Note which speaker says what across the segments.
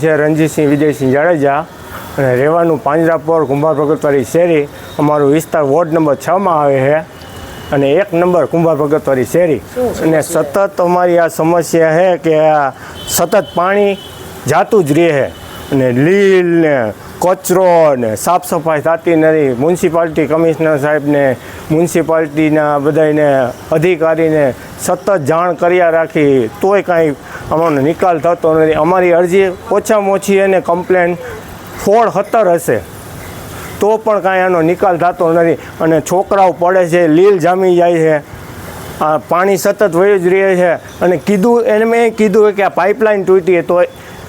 Speaker 1: છે રણજીતસિંહ વિજયસિંહ જાડેજા. અને રહેવાનું પાંજરાપોર કુંભાર ભગતવાળી શેરી. અમારું વિસ્તાર વોર્ડ નંબર છમાં આવે છે. અને એક નંબર કુંભાર ભગતવાળી શેરી. અને સતત અમારી આ સમસ્યા છે કે આ સતત પાણી જાતું જ રહે છે. અને લીલ ને કચરો ને સાફ સફાઈ થતી નથી. મ્યુનિસિપાલિટી કમિશનર સાહેબને મ્યુનિસિપાલિટીના બધાને અધિકારીને સતત જાણ કર્યા રાખી તોય કાંઈ અમારો નિકાલ થતો નથી. અમારી અરજી ઓછામાં ઓછી એને કમ્પ્લેન ફોળ હતર હશે. તો પણ કાંઈ આનો નિકાલ થતો નથી. અને છોકરાઓ પડે છે, લીલ જામી જાય છે. આ પાણી સતત વયું જ રહે છે. અને કીધું, એને મેં કીધું કે આ પાઇપલાઇન તૂટી તો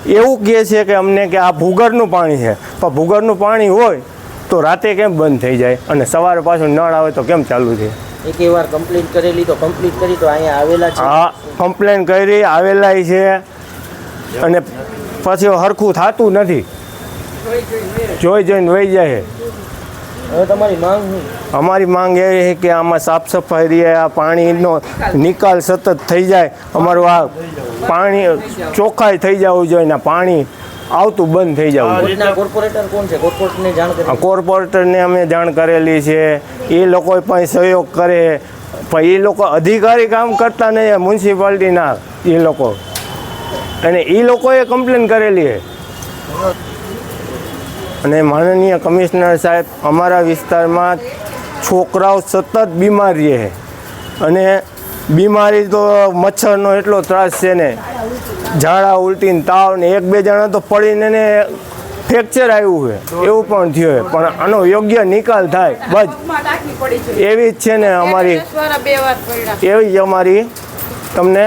Speaker 1: એવું કહે છે કે અમને કે આ ભૂગર્ભનું પાણી છે. પણ ભૂગર્ભનું પાણી હોય તો રાતે કેમ બંધ થઈ જાય? અને સવારે પાછું નળ આવે તો કેમ ચાલુ છે?
Speaker 2: એક વાર કમ્પ્લેન કરેલી તો કમ્પ્લીટ કરી તો અહીંયા આવેલા છે.
Speaker 1: હા કમ્પ્લેન કરી આવેલાય છે. અને પછી હરખું થતું નથી. જોઈ જોઈને વહી જાય. છે
Speaker 2: હવે તમારી માંગ
Speaker 1: અમારી માંગ એ છે કે આમાં સાફ સફાઈ રહે આ પાણીનો નિકાલ સતત થઈ જાય. અમારું આ પાણી ચોખ્ખાઈ થઈ જવું જોઈએ ને પાણી આવતું બંધ થઈ જવું
Speaker 2: કોર્પોરેટર કોણ છે? કોર્પોરેટરને જાણ
Speaker 1: કોર્પોરેટરને અમે જાણ કરેલી છે. એ લોકો પણ સહયોગ કરે. પણ એ લોકો અધિકારી કામ કરતા નહીં મ્યુનિસિપાલિટીના એ લોકો. અને એ લોકોએ કમ્પ્લેન કરેલી છે. અને માનનીય કમિશનર સાહેબ અમારા વિસ્તારમાં છોકરાઓ સતત બીમાર રહે અને બીમારી તો મચ્છરનો એટલો ત્રાસ છે ને. ઝાડા ઉલટીને તાવ ને એક બે જણા તો પડીને ને ફ્રેક્ચર આવ્યું છે. એવું પણ થયું છે. પણ આનો યોગ્ય નિકાલ થાય. બસ. એવી જ છે ને અમારી એવી જ અમારી તમને